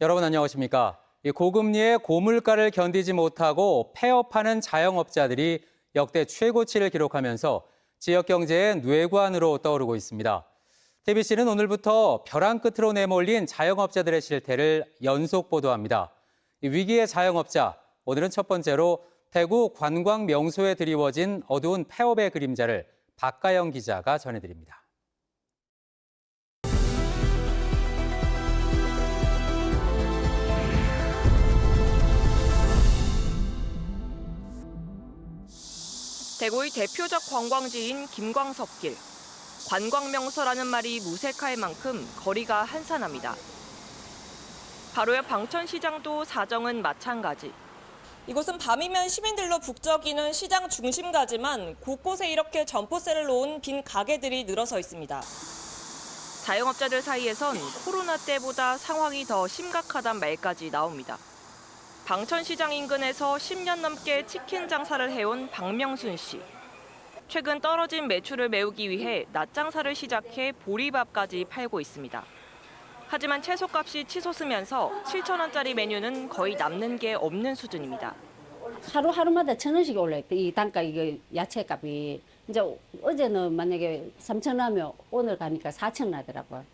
여러분 안녕하십니까? 이 고금리의 고물가를 견디지 못하고 폐업하는 자영업자들이 역대 최고치를 기록하면서 지역 경제의 뇌관으로 떠오르고 있습니다. TBC는 오늘부터 벼랑 끝으로 내몰린 자영업자들의 실태를 연속 보도합니다. 이 위기의 자영업자, 오늘은 첫 번째로 대구 관광 명소에 드리워진 어두운 폐업의 그림자를 박가영 기자가 전해드립니다. 대구의 대표적 관광지인 김광석길. 관광명소라는 말이 무색할 만큼 거리가 한산합니다. 바로 옆 방천시장도 사정은 마찬가지. 이곳은 밤이면 시민들로 북적이는 시장 중심가지만 곳곳에 이렇게 점포세를 놓은 빈 가게들이 늘어서 있습니다. 자영업자들 사이에선 코로나 때보다 상황이 더 심각하단 말까지 나옵니다. 방천시장 인근에서 10년 넘게 치킨 장사를 해온 박명순 씨. 최근 떨어진 매출을 메우기 위해 낮 장사를 시작해 보리밥까지 팔고 있습니다. 하지만 채소값이 치솟으면서 7천 원짜리 메뉴는 거의 남는 게 없는 수준입니다. 하루하루마다 천 원씩 올라요. 이 단가 이거 야채 값이 이제 어제는 만약에 삼천 하면 오늘 가니까 사천 나더라고요.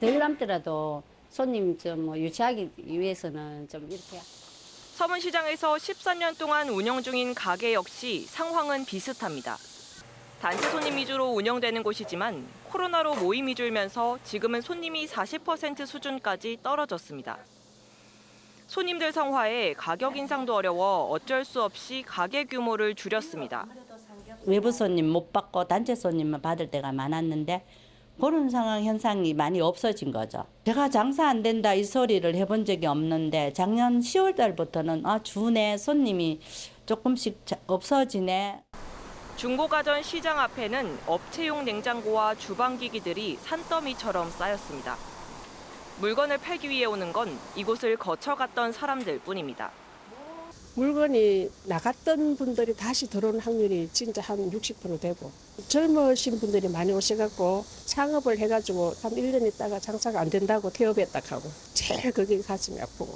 덜 남더라도 손님 좀뭐 유치하기 위해서는 좀 이렇게 서문시장에서 14년 동안 운영 중인 가게 역시 상황은 비슷합니다. 단체 손님 위주로 운영되는 곳이지만 코로나로 모임이 줄면서 지금은 손님이 40% 수준까지 떨어졌습니다. 손님들 성화에 가격 인상도 어려워 어쩔 수 없이 가게 규모를 줄였습니다. 외부 손님 못 받고 단체 손님만 받을 때가 많았는데 그런 상황 현상이 많이 없어진 거죠. 제가 장사 안 된다 이 소리를 해본 적이 없는데 작년 10월 달부터는 아 주내 손님이 조금씩 자- 없어지네. 중고가전 시장 앞에는 업체용 냉장고와 주방기기들이 산더미처럼 쌓였습니다. 물건을 팔기 위해 오는 건 이곳을 거쳐갔던 사람들 뿐입니다. 물건이 나갔던 분들이 다시 들어오는 확률이 진짜 한 60% 되고 젊으신 분들이 많이 오셔갖고 창업을 해가지고 한 1년 있다가 장사가 안 된다고 퇴업했다 하고 제일 그게 가슴이 아프고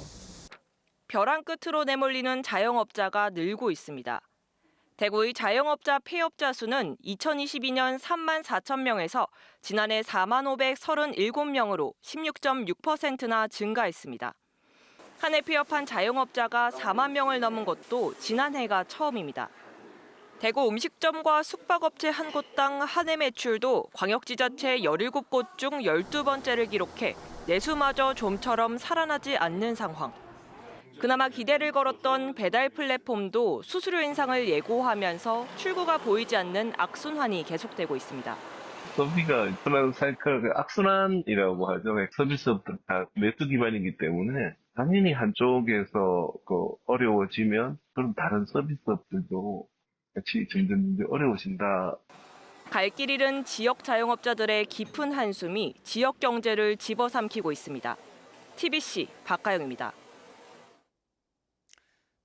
벼랑 끝으로 내몰리는 자영업자가 늘고 있습니다. 대구의 자영업자 폐업자 수는 2022년 3만 4천 명에서 지난해 4만 537명으로 16.6%나 증가했습니다. 한해 폐업한 자영업자가 4만 명을 넘은 것도 지난해가 처음입니다. 대구 음식점과 숙박업체 한 곳당 한 해 매출도 광역지자체 17곳 중 12번째를 기록해 내수마저 좀처럼 살아나지 않는 상황. 그나마 기대를 걸었던 배달 플랫폼도 수수료 인상을 예고하면서 출구가 보이지 않는 악순환이 계속되고 있습니다. 소비가 그런 사이클, 그 악순환이라고 하죠. 서비스업들 다 매수 기반이기 때문에 당연히 한쪽에서 그 어려워지면 그럼 다른 서비스업들도 같이 점점 점점 어려워진다. 갈 길 잃은 지역 자영업자들의 깊은 한숨이 지역 경제를 집어삼키고 있습니다. TBC 박가영입니다.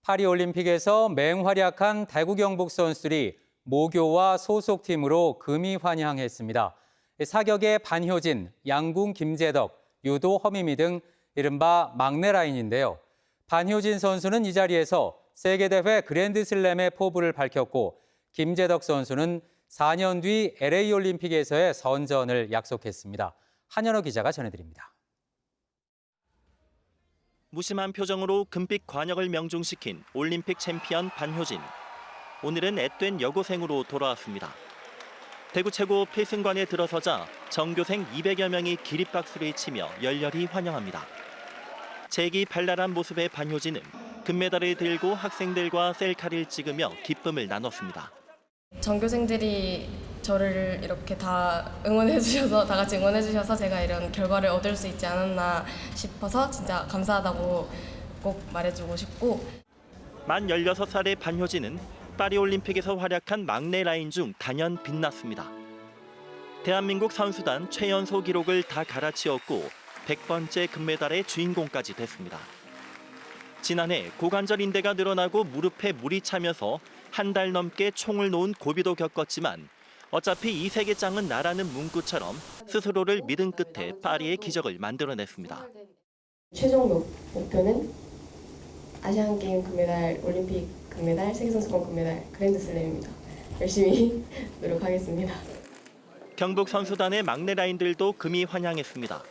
파리 올림픽에서 맹활약한 대구 경북 선수들이 모교와 소속팀으로 금이 환영했습니다. 사격의 반효진, 양궁 김재덕, 유도 허미미 등 이른바 막내 라인인데요. 반효진 선수는 이 자리에서 세계대회 그랜드슬램의 포부를 밝혔고 김재덕 선수는 4년 뒤 LA 올림픽에서의 선전을 약속했습니다. 한현호 기자가 전해드립니다. 무심한 표정으로 금빛 관역을 명중시킨 올림픽 챔피언 반효진. 오늘은 앳된 여고생으로 돌아왔습니다. 대구 최고 필승관에 들어서자 전교생 200여 명이 기립박수를 치며 열렬히 환영합니다. 재기 발랄한 모습의 반효진은 금메달을 들고 학생들과 셀카를 찍으며 기쁨을 나눴습니다. 전교생들이 저를 이렇게 다 응원해 주셔서 다 같이 응원해 주셔서 제가 이런 결과를 얻을 수 있지 않았나 싶어서 진짜 감사하다고 꼭 말해주고 싶고 만 16살의 반효진은 파리올림픽에서 활약한 막내 라인 중 단연 빛났습니다. 대한민국 선수단 최연소 기록을 다 갈아치웠고 100번째 금메달의 주인공까지 됐습니다. 지난해 고관절 인대가 늘어나고 무릎에 물이 차면서 한 달 넘게 총을 놓은 고비도 겪었지만 어차피 이 세계장은 나라는 문구처럼 스스로를 믿은 끝에 파리의 기적을 만들어냈습니다. 최종 목- 목표는 아시안 게임 금메달, 올림픽 금메달, 세계 선수권 금메달, 그랜드 슬램입니다. 열심히 노력하겠습니다. 경북 선수단의 막내 라인들도 금이 환영했습니다.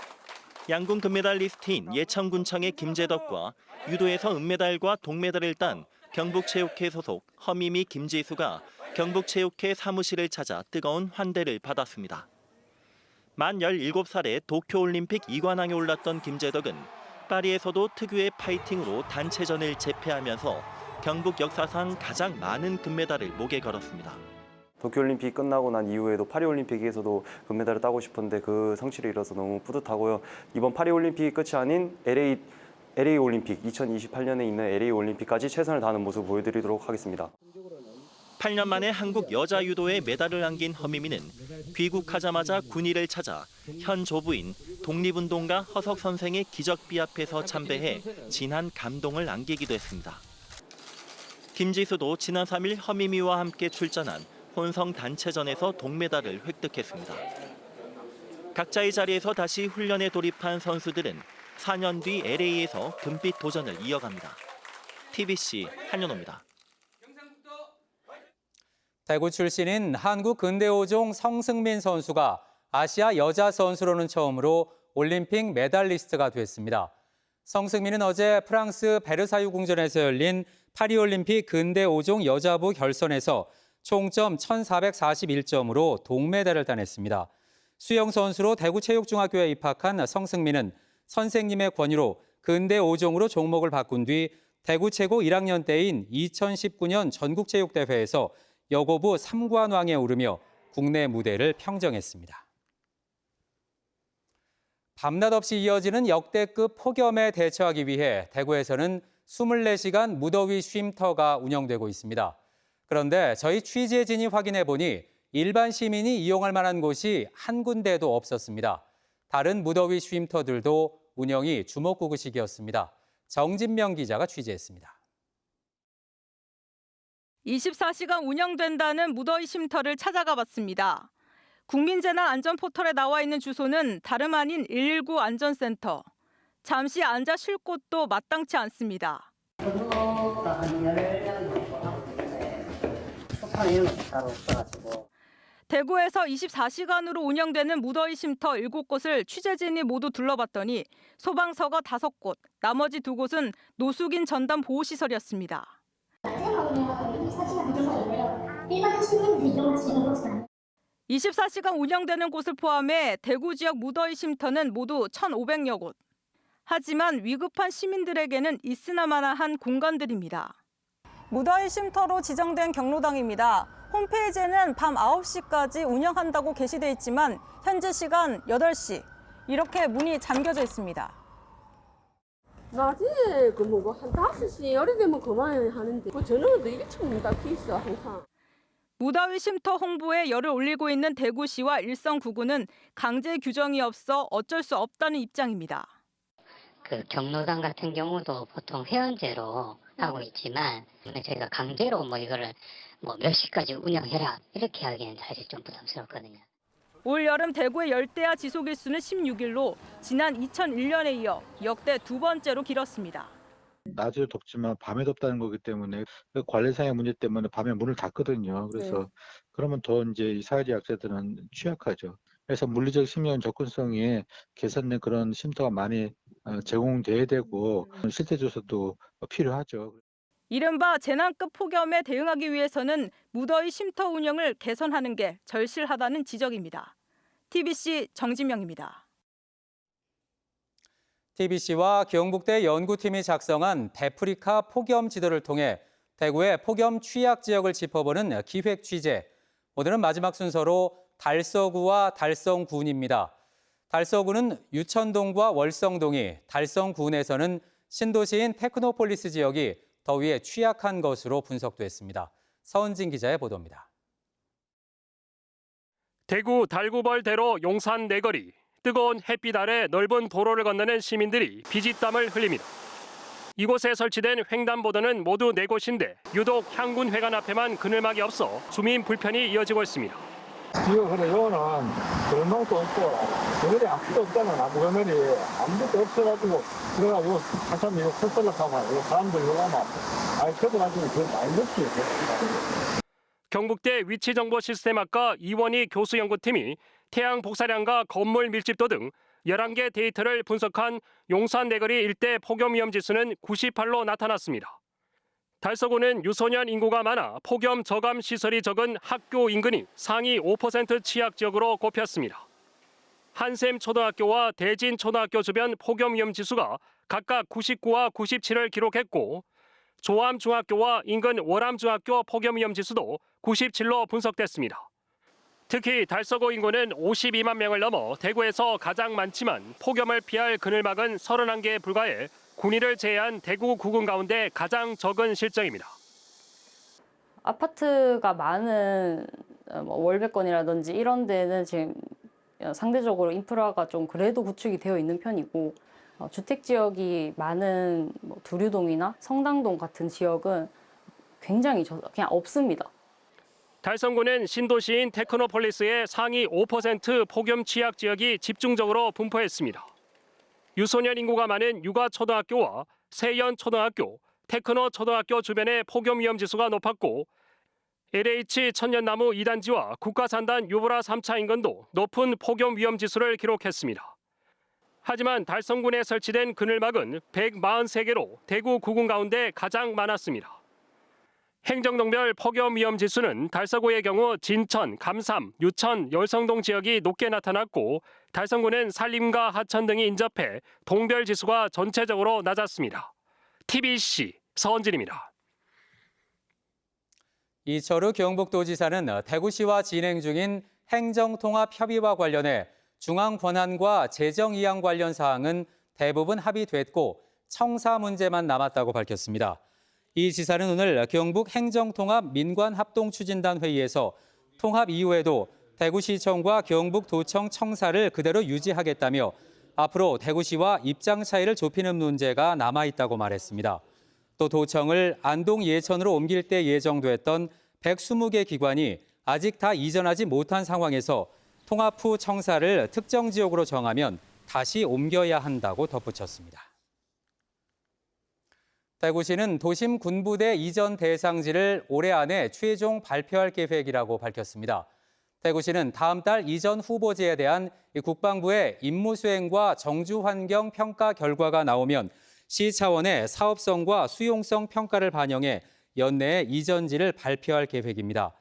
양궁 금메달 리스트인 예천군청의 김재덕과 유도에서 은메달과 동메달을 딴 경북체육회 소속 허미미 김지수가 경북체육회 사무실을 찾아 뜨거운 환대를 받았습니다. 만 17살에 도쿄올림픽 2관왕에 올랐던 김재덕은 파리에서도 특유의 파이팅으로 단체전을 제패하면서 경북 역사상 가장 많은 금메달을 목에 걸었습니다. 도쿄올림픽 끝나고 난 이후에도 파리올림픽에서도 금메달을 따고 싶었는데 그 성취를 이뤄서 너무 뿌듯하고요. 이번 파리올림픽이 끝이 아닌 LA, LA 올림픽, 2028년에 있는 LA 올림픽까지 최선을 다하는 모습 보여드리도록 하겠습니다. 8년 만에 한국 여자 유도에 메달을 안긴 허미미는 귀국하자마자 군의를 찾아 현 조부인 독립운동가 허석 선생의 기적비 앞에서 참배해 진한 감동을 안기기도 했습니다. 김지수도 지난 3일 허미미와 함께 출전한 혼성 단체전에서 동메달을 획득했습니다. 각자의 자리에서 다시 훈련에 돌입한 선수들은 4년 뒤 LA에서 금빛 도전을 이어갑니다. TBC 한현호입니다. 대구 출신인 한국 근대오종 성승민 선수가 아시아 여자 선수로는 처음으로 올림픽 메달리스트가 됐습니다. 성승민은 어제 프랑스 베르사유 궁전에서 열린 파리올림픽 근대오종 여자부 결선에서 총점 1441점으로 동메달을 따냈습니다. 수영 선수로 대구체육중학교에 입학한 성승민은 선생님의 권유로 근대오종으로 종목을 바꾼 뒤 대구 최고 1학년 때인 2019년 전국체육대회에서 여고부 3관왕에 오르며 국내 무대를 평정했습니다. 밤낮 없이 이어지는 역대급 폭염에 대처하기 위해 대구에서는 24시간 무더위 쉼터가 운영되고 있습니다. 그런데 저희 취재진이 확인해 보니 일반 시민이 이용할 만한 곳이 한 군데도 없었습니다. 다른 무더위 쉼터들도 운영이 주먹구구식이었습니다. 정진명 기자가 취재했습니다. 24시간 운영된다는 무더위 쉼터를 찾아가 봤습니다. 국민재난안전포털에 나와 있는 주소는 다름 아닌 119 안전센터. 잠시 앉아 쉴 곳도 마땅치 않습니다. 대구에서 24시간으로 운영되는 무더위 쉼터 7곳을 취재진이 모두 둘러봤더니 소방서가 5곳, 나머지 2곳은 노숙인 전담 보호시설이었습니다. 일반 시민들이 이용할 수 있는 곳은 아니에요. 24시간 운영되는 곳을 포함해 대구 지역 무더위 쉼터는 모두 1,500여 곳. 하지만 위급한 시민들에게는 있으나마나한 공간들입니다. 무더위 쉼터로 지정된 경로당입니다. 홈페이지에는 밤 9시까지 운영한다고 게시돼 있지만 현재 시간 8시 이렇게 문이 잠겨져 있습니다. 낮에 그 뭐고 한 5시 열이 되면 그만 하는데 그 저녁은 또 일찍 문 닫혀 있어 항상. 무더위 쉼터 홍보에 열을 올리고 있는 대구시와 일성구구는 강제 규정이 없어 어쩔 수 없다는 입장입니다. 그 경로당 같은 경우도 보통 회원제로 하고 있지만 저희가 강제로 뭐 이거를 뭐 몇 시까지 운영해라 이렇게 하기에는 사실 좀 부담스럽거든요. 올 여름 대구의 열대야 지속 일수는 16일로 지난 2001년에 이어 역대 두 번째로 길었습니다. 낮에 덥지만 밤에 덥다는 거기 때문에 그 관리상의 문제 때문에 밤에 문을 닫거든요. 그래서 그러면 더 이제 이 사회적 약자들은 취약하죠. 그래서 물리적 생명 접근성이 개선된 그런 쉼터가 많이 어, 제공돼야 되고 실태 조사도 필요하죠. 이른바 재난급 폭염에 대응하기 위해서는 무더위 쉼터 운영을 개선하는 게 절실하다는 지적입니다. TBC 정진명입니다. TBC와 경북대 연구팀이 작성한 데프리카 폭염 지도를 통해 대구의 폭염 취약 지역을 짚어보는 기획 취재. 오늘은 마지막 순서로 달서구와 달성군입니다. 달서구는 유천동과 월성동이, 달성군에서는 신도시인 테크노폴리스 지역이 더위에 취약한 것으로 분석됐습니다. 서은진 기자의 보도입니다. 대구 달구벌대로 용산 내거리 뜨거운 햇빛 아래 넓은 도로를 건너는 시민들이 비지땀을 흘립니다. 이곳에 설치된 횡단보도는 모두 네 곳인데 유독 향군 회관 앞에만 그늘막이 없어 주민 불편이 이어지고 있습니다. 지금 그래 요거는 별말도 없고 별이 아무도 없잖아 나무 별이 아무것도 없어가지고 그래가 요 한참 이거 헛설락하고 요 사람들 요거 막 아니 그래가지고 그 많이 넣지 경북대 위치정보 시스템학과 이원희 교수 연구팀이 태양 복사량과 건물 밀집도 등 11개 데이터를 분석한 용산 내거리 일대 폭염 위험 지수는 98로 나타났습니다. 달서구는 유소년 인구가 많아 폭염 저감 시설이 적은 학교 인근이 상위 5% 취약 지역으로 꼽혔습니다. 한샘 초등학교와 대진 초등학교 주변 폭염 위험 지수가 각각 99와 97을 기록했고 조암 중학교와 인근 월암 중학교 폭염 위험 지수도 97로 분석됐습니다. 특히 달서구 인구는 52만 명을 넘어 대구에서 가장 많지만 폭염을 피할 그늘 막은 31개에 불과해 군위를 제외한 대구 구군 가운데 가장 적은 실정입니다. 아파트가 많은 어, 뭐 월백건이라든지 이런 데는 지금 상대적으로 인프라가 좀 그래도 구축이 되어 있는 편이고 어, 주택 지역이 많은 뭐 두류동이나 성당동 같은 지역은 굉장히 저- 그냥 없습니다. 달성구는 신도시인 테크노폴리스의 상위 5% 폭염 취약 지역이 집중적으로 분포했습니다. 유소년 인구가 많은 육아초등학교와 세연초등학교, 테크노초등학교 주변의 폭염 위험 지수가 높았고 LH 천년나무 2단지와 국가산단 유보라 3차 인근도 높은 폭염 위험 지수를 기록했습니다. 하지만 달성군에 설치된 그늘막은 143개로 대구 구군 가운데 가장 많았습니다. 행정동별 폭염 위험 지수는 달서구의 경우 진천, 감삼, 유천, 열성동 지역이 높게 나타났고 달성구는 산림과 하천 등이 인접해 동별 지수가 전체적으로 낮았습니다. TBC 서원진입니다. 이철우 경북도지사는 대구시와 진행 중인 행정통합협의와 관련해 중앙 권한과 재정 이양 관련 사항은 대부분 합의됐고 청사 문제만 남았다고 밝혔습니다. 이 지사는 오늘 경북 행정통합 민관합동추진단 회의에서 통합 이후에도 대구시청과 경북도청 청사를 그대로 유지하겠다며 앞으로 대구시와 입장 차이를 좁히는 문제가 남아 있다고 말했습니다. 또 도청을 안동 예천으로 옮길 때 예정됐던 120개 기관이 아직 다 이전하지 못한 상황에서 통합 후 청사를 특정 지역으로 정하면 다시 옮겨야 한다고 덧붙였습니다. 대구시는 도심 군부대 이전 대상지를 올해 안에 최종 발표할 계획이라고 밝혔습니다. 대구시는 다음 달 이전 후보지에 대한 국방부의 임무 수행과 정주 환경 평가 결과가 나오면 시 차원의 사업성과 수용성 평가를 반영해 연내에 이전지를 발표할 계획입니다.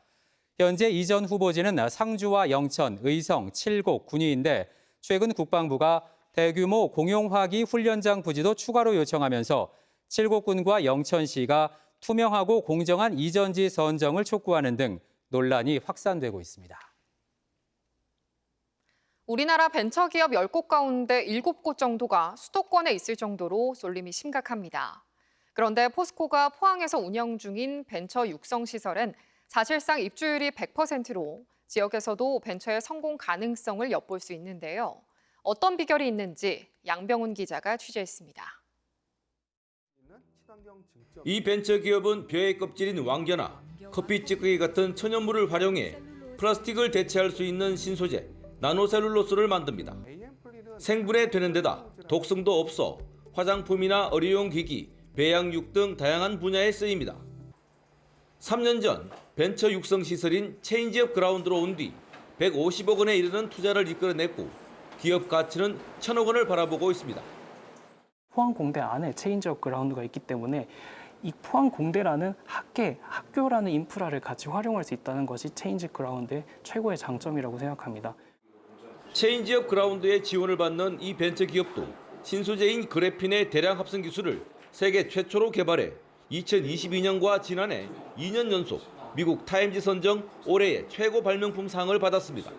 현재 이전 후보지는 상주와 영천, 의성, 칠곡, 군위인데 최근 국방부가 대규모 공용화기 훈련장 부지도 추가로 요청하면서 칠곡군과 영천시가 투명하고 공정한 이전지 선정을 촉구하는 등 논란이 확산되고 있습니다. 우리나라 벤처기업 10곳 가운데 7곳 정도가 수도권에 있을 정도로 쏠림이 심각합니다. 그런데 포스코가 포항에서 운영 중인 벤처 육성 시설은 사실상 입주율이 100%로 지역에서도 벤처의 성공 가능성을 엿볼 수 있는데요. 어떤 비결이 있는지 양병훈 기자가 취재했습니다. 이 벤처 기업은 벼의 껍질인 왕겨나 커피 찌꺼기 같은 천연물을 활용해 플라스틱을 대체할 수 있는 신소재 나노셀룰로스를 만듭니다. 생분해 되는 데다 독성도 없어 화장품이나 의료용 기기, 배양육 등 다양한 분야에 쓰입니다. 3년 전 벤처 육성 시설인 체인지업 그라운드로 온 뒤 150억 원에 이르는 투자를 이끌어냈고 기업 가치는 천억 원을 바라보고 있습니다. 포항 공대 안에 체인지업 그라운드가 있기 때문에 이 포항 공대라는 학계, 학교라는 인프라를 같이 활용할 수 있다는 것이 체인지 그라운드의 최고의 장점이라고 생각합니다. 체인지업 그라운드의 지원을 받는 이 벤처 기업도 신소재인 그래핀의 대량 합성 기술을 세계 최초로 개발해 2022년과 지난해 2년 연속 미국 타임지 선정 올해의 최고 발명품 상을 받았습니다.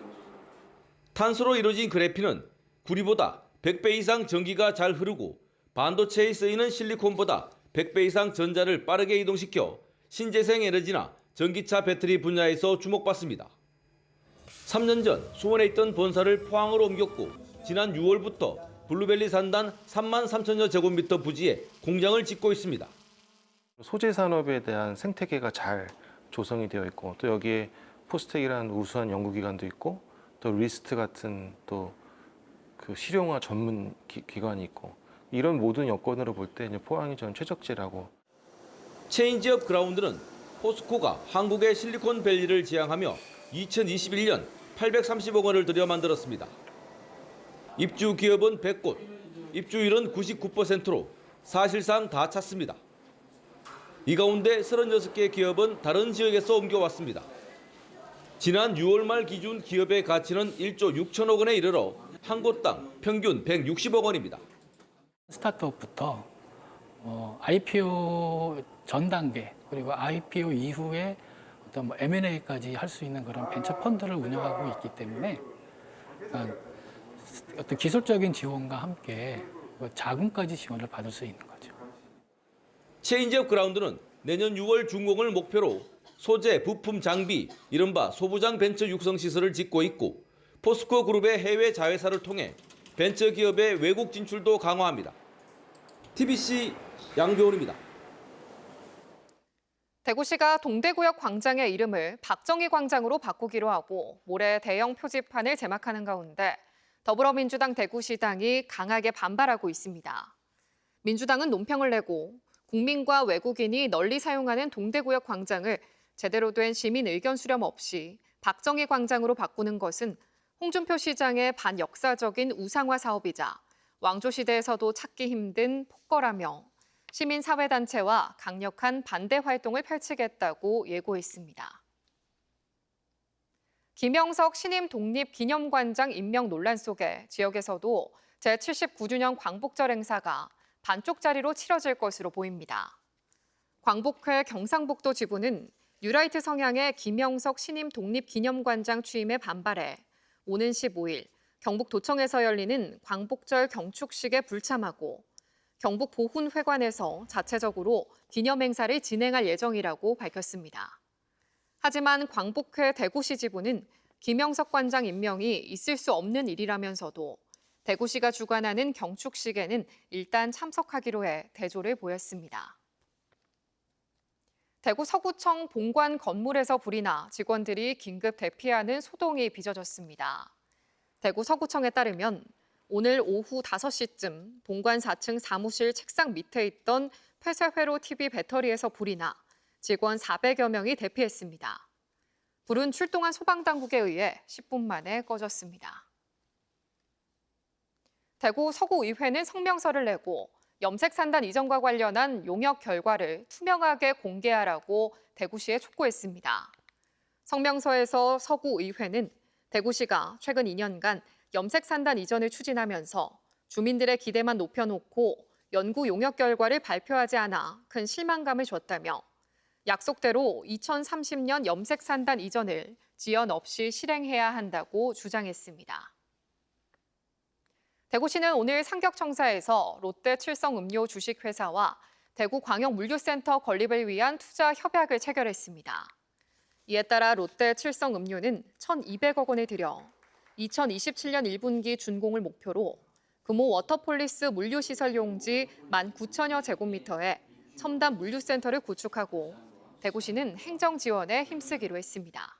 탄소로 이루어진 그래핀은 구리보다 100배 이상 전기가 잘 흐르고 반도체에 쓰이는 실리콘보다 100배 이상 전자를 빠르게 이동시켜 신재생 에너지나 전기차 배터리 분야에서 주목받습니다. 3년 전 수원에 있던 본사를 포항으로 옮겼고 지난 6월부터 블루벨리 산단 3만 3천여 제곱미터 부지에 공장을 짓고 있습니다. 소재 산업에 대한 생태계가 잘 조성이 되어 있고 또 여기에 포스텍이라는 우수한 연구기관도 있고 또 리스트 같은 또 그 실용화 전문 기, 기관이 있고 이런 모든 여건으로 볼 때 포항이 저는 최적지라고 체인지업 그라운드는 포스코가 한국의 실리콘밸리를 지향하며 2021년 830억 원을 들여 만들었습니다. 입주 기업은 100곳, 입주율은 99%로 사실상 다 찼습니다. 이 가운데 36개 기업은 다른 지역에서 옮겨왔습니다. 지난 6월 말 기준 기업의 가치는 1조 6천억 원에 이르러 한 곳당 평균 160억 원입니다. 스타트업부터 어, IPO 전 단계 그리고 IPO 이후에 어떤 뭐 M&A까지 할 수 있는 그런 벤처 펀드를 운영하고 있기 때문에 그러니까 어떤 기술적인 지원과 함께 그 자금까지 지원을 받을 수 있는 거죠. 체인지업 그라운드는 내년 6월 준공을 목표로 소재, 부품, 장비, 이른바 소부장 벤처 육성 시설을 짓고 있고 포스코 그룹의 해외 자회사를 통해 벤처 기업의 외국 진출도 강화합니다. TBC 양배원입니다. 대구시가 동대구역 광장의 이름을 박정희 광장으로 바꾸기로 하고 모레 대형 표지판을 제막하는 가운데 더불어민주당 대구시당이 강하게 반발하고 있습니다. 민주당은 논평을 내고 국민과 외국인이 널리 사용하는 동대구역 광장을 제대로 된 시민 의견 수렴 없이 박정희 광장으로 바꾸는 것은 홍준표 시장의 반역사적인 우상화 사업이자 왕조시대에서도 찾기 힘든 폭거라며 시민사회단체와 강력한 반대 활동을 펼치겠다고 예고했습니다. 김영석 신임 독립 기념관장 임명 논란 속에 지역에서도 제79주년 광복절 행사가 반쪽짜리로 치러질 것으로 보입니다. 광복회 경상북도 지부는 뉴라이트 성향의 김영석 신임 독립기념관장 취임에 반발해 오는 15일 경북도청에서 열리는 광복절 경축식에 불참하고 경북 보훈회관에서 자체적으로 기념 행사를 진행할 예정이라고 밝혔습니다. 하지만 광복회 대구시 지부는 김영석 관장 임명이 있을 수 없는 일이라면서도 대구시가 주관하는 경축식에는 일단 참석하기로 해 대조를 보였습니다. 대구 서구청 본관 건물에서 불이 나 직원들이 긴급 대피하는 소동이 빚어졌습니다. 대구 서구청에 따르면 오늘 오후 5시쯤 본관 4층 사무실 책상 밑에 있던 폐쇄회로 TV 배터리에서 불이 나 직원 400여 명이 대피했습니다. 불은 출동한 소방당국에 의해 10분 만에 꺼졌습니다. 대구 서구의회는 성명서를 내고 염색산단 이전과 관련한 용역 결과를 투명하게 공개하라고 대구시에 촉구했습니다. 성명서에서 서구의회는 대구시가 최근 2년간 염색 산단 이전을 추진하면서 주민들의 기대만 높여놓고 연구 용역 결과를 발표하지 않아 큰 실망감을 줬다며 약속대로 2030년 염색 산단 이전을 지연 없이 실행해야 한다고 주장했습니다. 대구시는 오늘 상격청사에서 롯데 칠성음료 주식회사와 대구광역물류센터 건립을 위한 투자 협약을 체결했습니다. 이에 따라 롯데 칠성 음료는 1,200억 원을 들여 2027년 1분기 준공을 목표로 금호 워터폴리스 물류시설 용지 19,000여 제곱미터에 첨단 물류센터를 구축하고 대구시는 행정 지원에 힘쓰기로 했습니다.